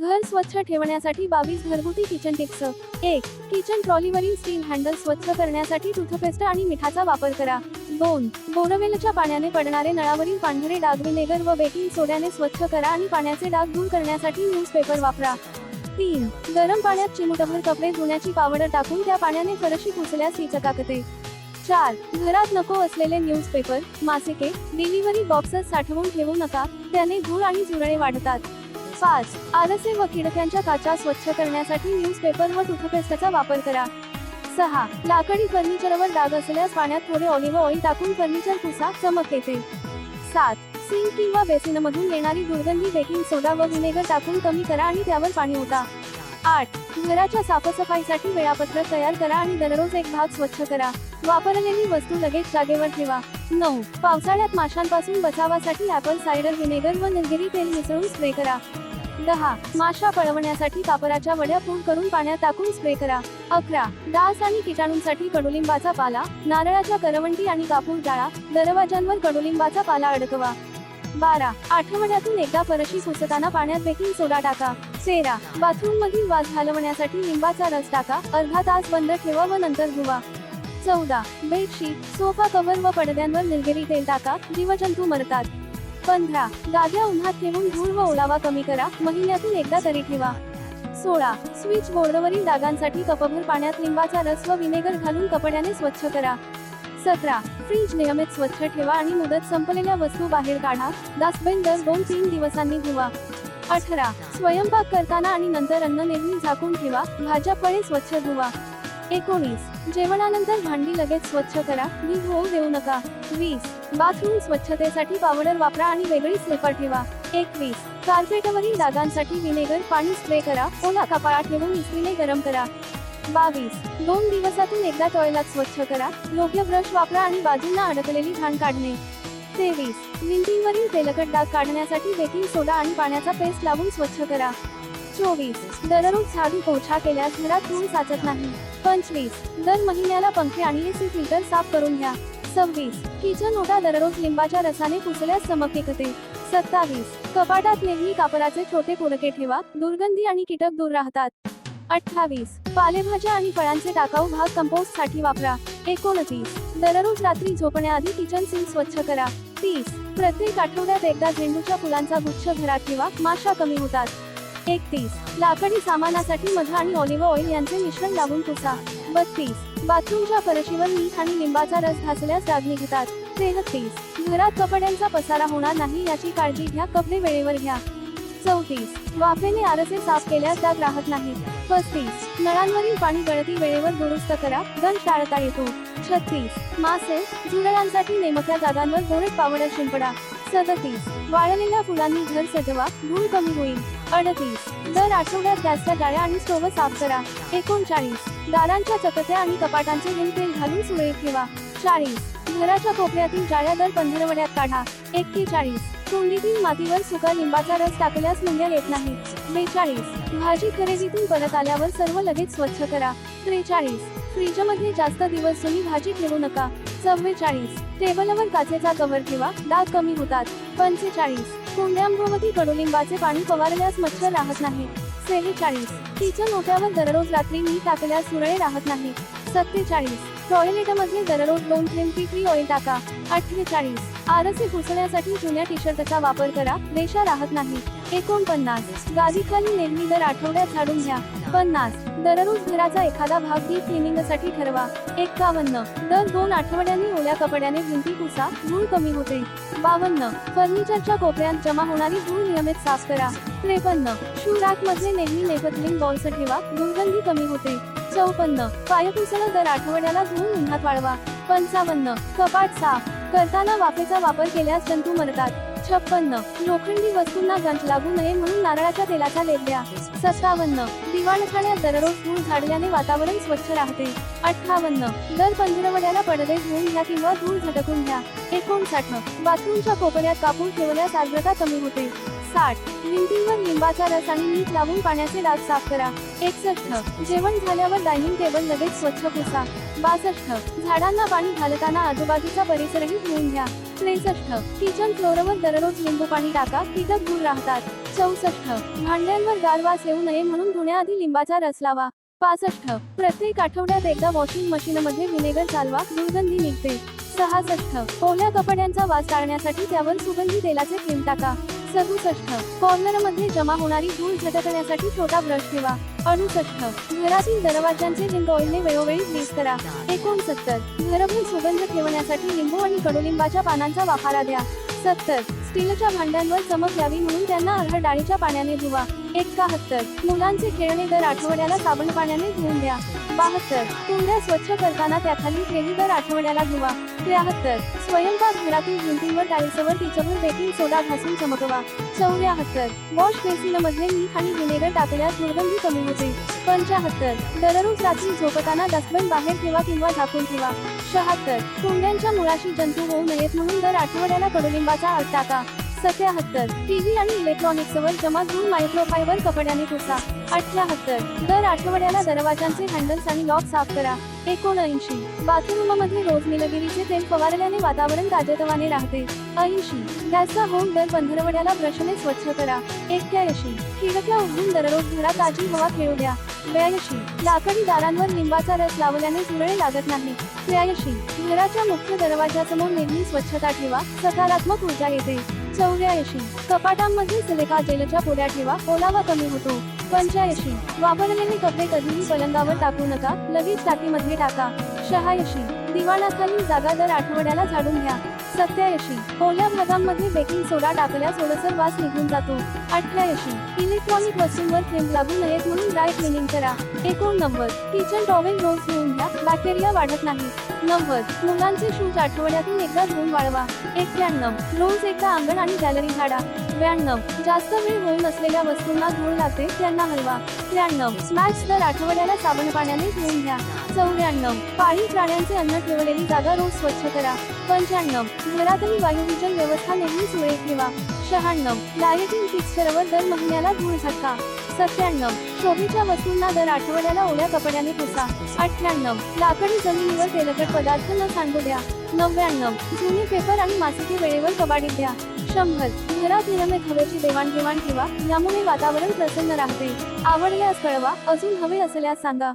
घर स्वच्छ ठेवण्यासाठी बावीस घरगुती किचन टिप्स एक किचन ट्रॉलीवरील स्टील हँडल स्वच्छ करण्यासाठी टूथपेस्ट आणि मिठाचा वापर करा. दोन बोरवेलच्या पाण्याने पडणारे नळावरील पांढरे डाग विनेगर व बेकिंग सोड्याने स्वच्छ करा आणि पाण्याचे डाग दूर करण्यासाठी न्यूजपेपर वापरा. तीन गरम पाण्यात चिमुटभर कपडे धुण्याची पावडर टाकून त्या पाण्याने फरशी पुसल्यास ही चकाकते. चार घरात नको असलेले न्यूजपेपर मासिके डिलिव्हरी बॉक्सेस साठवून ठेवू नका त्याने धूळ आणि झुरळे वाढतात. पाच आरसे व किडक्यांच्या काचा स्वच्छ करण्यासाठी न्यूजपेपर व टूथपेस्टचा वापर करा. सहा. लाकडी फर्निचरवर डाग असल्यास पाण्यात थोडे ऑलिव्ह ऑइल टाकून फर्निचर पुसा चमक येते. सात. सिंक किंवा बेसिनमधून येणारी दुर्गंधी बेकिंग सोडा व व्हिनेगर टाकून कमी करा आणि त्यावर पाणी ओता. आठ. घराच्या साफसफाईसाठी वेळापत्रक तयार करा आणि दररोज एक भाग स्वच्छ करा. वापरलेली वस्तू लगेच जागेवर ठेवा. नऊ. पावसाळ्यात माशांपासून बचावासाठी ऍपल सायडर व्हिनेगर व निलगिरी तेल मिसळून स्प्रे करा. दहा. माशा पळवण्यासाठी कापराच्या वड्या पूड करून पाण्यात टाकून स्प्रे करा. अकरा. डास आणि किटाणूंसाठी कडुलिंबाचा पाला नारळाच्या करवंटी आणि कापूर जाळा दरवाजांवर कडुलिंबाचा पाला अडकवा. बारा. आठवड्यातून एकदा परशी सुचताना पाण्यात बेकिंग सोडा टाका. तेरा. बाथरूम मधील वास घालवण्यासाठी लिंबाचा रस टाका. अर्धा तास बंद ठेवा व नंतर धुवा. चौदा. बेडशीट सोफा कव्हर व पडद्यांवर निलगिरी तेल टाका. जीवजंतू मरतात. पंधरा. गाद्या उन्हात ठेवून धूळ व ओलावा कमी करा. महिन्यातून एकदा तरी ठेवा. सोळा. स्विच बोर्डवरील डागांसाठी कपभर पाण्यात लिंबाचा रस व विनेगर घालून कपड्याने स्वच्छ करा. सतरा. फ्रीज नियमित स्वच्छ ठेवा आणि मुदत संपलेल्या वस्तू बाहेर काढा. डस्टबिन दर दोन तीन दिवसांनी धुवा. अठरा. स्वयंपाक करताना आणि नंतर अन्न नेहमी झाकून ठेवा. भाज्या फळे स्वच्छ धुवा. एकोणीस. जेवणानंतर भांडी लगेच स्वच्छ करा. नी होऊ देऊ नका. वीस. बाथरूम स्वच्छतेसाठी पावडर वापरा आणि वेगळी स्लिपर ठेवा. एकवीस. कार्पेटवरील डागांसाठी विनेगर पाणी स्प्रे करा. ओला कपाळा ठेवून इस्त्रीने गरम करा. बावीस. दोन दिवसातून एकदा टॉयलेट स्वच्छ करा. योग्य ब्रश वापरा आणि बाजूंना अडकलेली घाण काढणे. तेवीस. भिंतींवरील तेलकट डाग काढण्यासाठी बेकिंग सोडा आणि पाण्याचा पेस्ट लावून स्वच्छ करा. चोवीस. दररोज झाडू पोछा केल्यास घरात धूळ साचत नाही. पंचवीस. दर महिन्याला पंखे आणि एसी फिल्टर साफ करून घ्या. सव्वीस. किचन ओटा दररोज लिंबाच्या रसाने पुसल्यास चमक सत्तावीस. कपाटात नेहमी कापडाचे छोटे कुडके ठेवा. दुर्गंधी आणि कीटक दूर राहतात. अठ्ठावीस. पालेभाज्या आणि फळांचे टाकाऊ भाग कंपोस्टसाठी वापरा. एकोणतीस. दररोज रात्री झोपण्याआधी किचन सिंग स्वच्छ करा. तीस. प्रत्येक आठवड्यात एकदा झेंडूच्या फुलांचा गुच्छ घरात ठेवा. माशा कमी होतात. एकतीस. लाकडी सामानासाठी मध आणि ऑलिव्ह ऑइल यांचे मिश्रण लावून पुसा. बत्तीस. बाथरूमच्या फरशीवर मीठ आणि लिंबाचा रस घासल्यास डाग निघतात. तेहतीस. घरात कपड्यांचा पसारा होणार नाही याची काळजी घ्या कपडे वेळेवर घ्या. चौतीस. वाफेने आरसे साफ केल्यास डाग राहत नाही. पस्तीस. नळांवरील पाणी गळती वेळेवर दुरुस्त करा दर टाळता येतो. छत्तीस. मासे झुरळांसाठी नेमक्या जागांवर गोरट पावडर शिंपडा. सदतीस. वाळलेल्या फुलांनी घर सजवा धूळ कमी होईल. अडतीस. दर आठवड्यात गॅसच्या जाळ्या आणि स्टोव्ह साफ करा. एकोणचाळीस. दारांच्या चकत्या आणि कपाटांचे हिम तेल घालून सुरळीत ठेवा. चाळीस. घराच्या कोपऱ्यातील जाळ्या दर पंधरवड्यात काढा. एक्केचाळीस. कुंडीतील मातीवर सुका लिंबाचा रस टाकल्यास मुंग्या येत नाही बेचाळीस. भाजी खरेदीतून परत आल्यावर सर्व लगेच स्वच्छ करा. त्रेचाळीस. फ्रीजमध्ये जास्त दिवस जुनी भाजी ठेवू नका. चव्वेचाळीस. टेबलवर काचेचा कव्हर ठेवा. डाग कमी होतात. पंचेचाळीस. कुंड्यांभोवती कडुलिंबाचे पाणी फवारल्यास मच्छर राहत नाही. सेहेचाळीस. तिच्या नोट्यावर दररोज रात्री मी टाकल्यास सुरळे राहत नाही. सत्तेचाळीस. टॉयलेटमध्ये दररोज दोन पी फ्री ऑइल टाका. अठ्ठेचाळीस. आरसे पुसण्यासाठी जुन्या टी शर्टचा वापर करा. रेषा राहत नाही. एकोणपन्नास. गादीखाली नेहमी दर आठवड्यात झाडून घ्या. पन्नास. दररोज घराचा एखादा भाग डीप क्लिनिंगसाठी ठरवा. एक्कावन्न. दर दोन आठवड्यांनी ओल्या कपड्याने भिंती पुसा धूळ कमी होते. बावन्न. फर्निचरच्या कोपऱ्यात जमा होणारी धूळ नियमित साफ करा. त्रेपन्न. शू रॅकमध्ये नेहमी नेपथलिंग बॉल्स ठेवा दुर्गंधी कमी होते. चौपन्न. पायपुसणं दर आठवड्याला धुवून उन्हात वाळवा पंचावन्न. कपाट साफ. करताना वाफेचा वापर केल्यास जंतू मरतात. छप्पन्न. लोखंडी वस्तूंना गंज लागू नये म्हणून नारळाच्या तेलाचा लेप द्या सत्तावन्न दिवाळखाण्यात दररोज धूळ झाडल्याने वातावरण स्वच्छ राहते. अठ्ठावन्न. दर पंधरवड्याला पडदे धुवून घ्या किंवा धूळ झटकून घ्या. एकोणसाठ. बाथरूमच्या कोपऱ्यात कापूर ठेवल्यास आर्द्रता कमी होते. साठ. भिंतीवर लिंबाचा रस आणि मीठ लावून पाण्याचे डाग साफ करा. एकसष्ट. जेवण झाल्यावर डायनिंग टेबल लगेच स्वच्छ पुसा. बासष्ट. झाडांना पाणी घालताना आजूबाजूचा परिसरही धुवून घ्या. त्रेसष्ट किचन फ्लोरवर दररोज लिंबू पाणी टाका कीटक दूर राहतात. चौसष्ट. भांड्यांवर गारवास येऊ नये म्हणून धुण्याआधी लिंबाचा रस लावा. पासष्ट. प्रत्येक आठवड्यात एकदा वॉशिंग मशीनमध्ये व्हिनेगर चालवा दुर्गंधी निघते. सहासष्ट. ओल्या कपड्यांचा वास टाळण्यासाठी त्यावर सुगंधी तेलाचे थेंब टाका. सदुसष्ट. कॉर्नरमध्ये जमा होणारी धूळ झटकण्यासाठी छोटा ब्रश ठेवा. अडुसष्ट घरातील दरवाजांचे लिंब ऑइलने वेळोवेळी ग्रीस करा. एकोणसत्तर घरभर सुगंध ठेवण्यासाठी लिंबू आणि कडुलिंबाच्या पानांचा वाफारा द्या. सत्तर. स्टीलच्या भांड्यांवर चमक यावी म्हणून त्यांना अर्ध डाळीच्या पाण्याने धुवा. एकाहत्तर. मुलांचे खेळणे दर आठवड्याला साबण पाण्याने धुवून द्या. बहात्तर कुंड्या स्वच्छ करताना त्याखाली खेळी दर आठवड्याला धुवा त्र्याहत्तर स्वयंपाक घरातील भिंतींवर टाईल्सवर तिच्यावर बेकिंग सोडा घासून चमकवा. चौऱ्याहत्तर वॉश बेसिनमध्ये मीठ आणि व्हिनेगर टाकल्यास दुर्गंधी कमी होते. पंच्याहत्तर दररोज रात्री झोपताना डस्टबिन बाहेर ठेवा किंवा झाकून ठेवा. शहात्तर कुंड्यांच्या मुळाशी जंतू होऊ नयेत म्हणून दर आठवड्याला कडुलिंबाचा अर्थ टाका. सत्याहत्तर टीव्ही आणि इलेक्ट्रॉनिक्सवर जमा धूळ मायक्रोफायबर कपड्याने पुसा अठ्याहत्तर दर आठवड्याला दरवाजांचे हँडल्स आणि लॉक साफ करा. एकोणऐंशी. बाथरूममध्ये रोज निलगिरीचे तेल फवारल्याने वातावरण ताजेतवाने राहते. ऐंशी. गॅसचा होम दर पंधरवड्याला ब्रशने स्वच्छ करा. एक्क्याऐंशी. खिडक्या उघडून दररोज घरात ताजी हवा खेळू द्या. ब्याऐंशी. लाकडी दारांवर लिंबाचा रस लावल्याने झुरळे लागत नाही. त्र्याऐंशी. घराच्या मुख्य दरवाजासमोर नेहमी स्वच्छता ठेवा. सकारात्मक ऊर्जा येते. चौऱ्याऐंशी. कपाटांमध्ये सिलिका जेलच्या पोड्या ठेवा ओलावा कमी होतो. पंच्याऐंशी. वापरलेले कपडे कधीही पलंगावर टाकू नका लगेच टाकीमध्ये टाका. शहाऐंशी. दिवाणाखाली जागा दर आठवड्याला झाडून घ्या. सत्याऐंशी. ओल्या भागांमध्ये बेकिंग सोडा टाकल्यास ओलसर वास निघून जातो. अठ्ठ्याऐंशी. इलेक्ट्रॉनिक वस्तूंवर थेंब लागू नयेत म्हणून ड्राय क्लिनिंग करा. एकोणनव्वद. किचन टॉवेल रोज घेऊन घ्या. बॅक्टेरिया वाढत नाही. नव्वद. मुलांचे शूज आठवड्यातून एकदा धुवून वाळवा. एक्क्याण्णव. रोज एकदा अंगण आणि गॅलरी झाडा. ब्याण्णव. जास्त वेळ होऊन असलेल्या वस्तूंना धूळ लागते त्यांना हलवा. त्र्याण्णव. स्मॅक्स दर आठवड्याला साबण पाण्याने धुवून घ्या. चौऱ्याण्णव. पाळीव प्राण्यांचे अन्न ठेवलेली जागा रोज स्वच्छ करा. पंच्याण्णव. घरातही वायुविजन व्यवस्था नेहमी सुरेख ठेवा. शहाण्णव. लायटिंग फिक्स्चरवर दर महिन्याला धूळ झटका सत्त्याण्णव. शोभेच्या वस्तूंना दर आठवड्याला ओल्या कपड्याने पुसा. अठ्ठ्याण्णव. लाकडी जमिनीवर तेलकट पदार्थ न सांडू द्या. नव्याण्णव. जुनी पेपर आणि मासिके वेळेवर कबाडीत द्या. शंभर. घरात नियमित हवेची देवाणघेवाण ठेवा. यामुळे वातावरण प्रसन्न राहते. आवडल्यास कळवा अजून हवे असल्यास सांगा.